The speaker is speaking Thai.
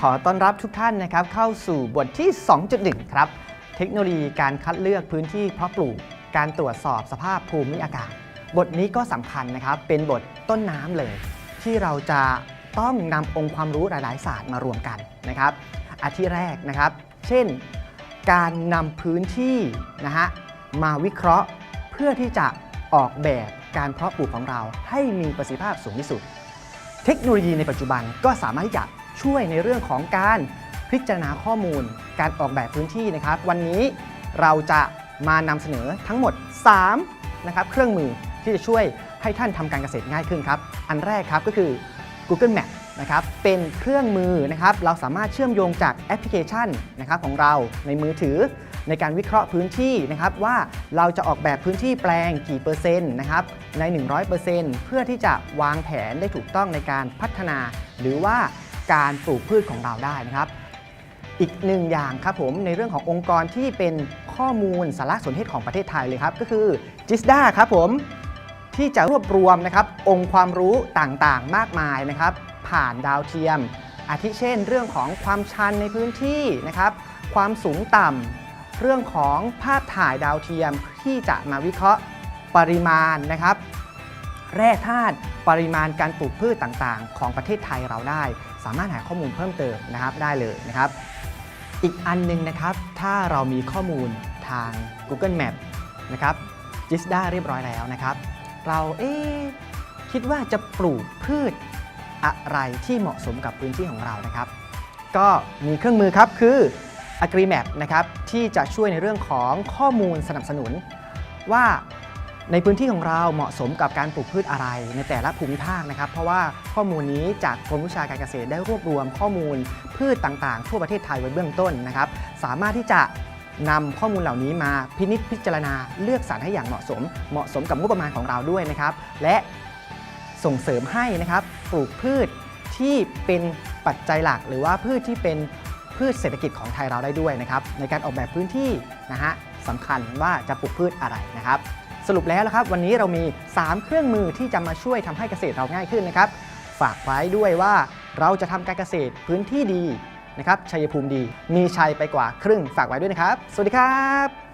ขอต้อนรับทุกท่านนะครับเข้าสู่บทที่ 2.1 ครับ เทคโนโลยีการคัดเลือกพื้นที่เพาะปลูก การตรวจสอบสภาพภูมิอากาศ บทนี้ก็สำคัญนะครับเป็นบทต้นน้ำเลย ที่เราจะต้องนำองค์ความรู้หลาย ๆ ศาสตร์มารวมกันนะครับอาทิแรกนะครับ เช่น การนำพื้นที่นะฮะมาวิเคราะห์เพื่อที่จะออกแบบการเพาะปลูกของเราให้มีประสิทธิภาพสูงที่สุด เทคโนโลยีในปัจจุบันก็สามารถที่จะ ช่วยในเรื่องของการพิจารณาข้อมูล การออกแบบพื้นที่นะครับ วันนี้เราจะมานำเสนอทั้งหมด 3 นะครับ เครื่องมือที่จะช่วยให้ท่านทำการเกษตรง่ายขึ้นครับ อันแรกครับก็คือ Google Map นะครับ เป็นเครื่องมือนะครับ เราสามารถเชื่อมโยงจากแอปพลิเคชันนะครับของเราในมือถือในการวิเคราะห์พื้นที่นะครับว่าเราจะออกแบบพื้นที่แปลงกี่เปอร์เซ็นต์นะครับใน 100%เพื่อที่จะวางแผนได้ถูกต้องในการพัฒนา หรือว่า การปลูกพืชของเราได้นะครับ อีกหนึ่งอย่างครับผมในเรื่องขององค์กรที่เป็นข้อมูลสารสนเทศของประเทศไทยเลยครับ ก็คือ JISDA ครับผมที่จะรวบรวมนะครับองค์ความรู้ต่างๆ มากมายนะครับ ผ่านดาวเทียม อาทิเช่น เรื่องของความชันในพื้นที่นะครับ ความสูงต่ำเรื่องของภาพถ่ายดาวเทียมที่จะมาวิเคราะห์ปริมาณนะครับ แร่ธาตุปริมาณการปลูกพืชต่างๆ ของประเทศไทยเราได้ สามารถหาข้อมูลเพิ่มเติมนะครับได้เลยนะครับ อีกอันหนึงนะครับ ถ้าเรามีข้อมูลทาง Google Map นะครับ JISDA เรียบร้อยแล้วนะครับ เราเอ๊คิดว่าจะปลูกพืชอะไรที่เหมาะสมกับพื้นที่ของเรานะครับ ก็มีเครื่องมือครับคือ AgriMap นะครับที่จะช่วยในเรื่องของข้อมูลสนับสนุนว่า ในพื้นที่ของเราเหมาะสมกับการปลูกพืชอะไรในแต่ละภูมิภาคนะครับ เพราะว่าข้อมูลนี้จากกรมวิชาการเกษตรได้รวบรวมข้อมูลพืชต่างๆ ทั่วประเทศไทยไว้เบื้องต้นนะครับ สามารถที่จะนำข้อมูลเหล่านี้มาพินิจพิจารณาเลือกสรรให้อย่างเหมาะสม เหมาะสมกับงบประมาณของเราด้วยนะครับ และส่งเสริมให้นะครับปลูกพืชที่เป็นปัจจัยหลัก หรือว่าพืชที่เป็นพืชเศรษฐกิจของไทยเราได้ด้วยนะครับในการออกแบบพื้นที่นะฮะสำคัญว่าจะปลูกพืชอะไรนะครับ สรุปแล้วนะครับวันนี้เรามี 3 เครื่องมือที่จะมาช่วยทำให้เกษตรเราง่ายขึ้นนะครับ ฝากไว้ด้วยว่าเราจะทำการเกษตรพื้นที่ดีนะครับชัยภูมิดี มีชัยไปกว่าครึ่งฝากไว้ด้วยนะครับ สวัสดีครับ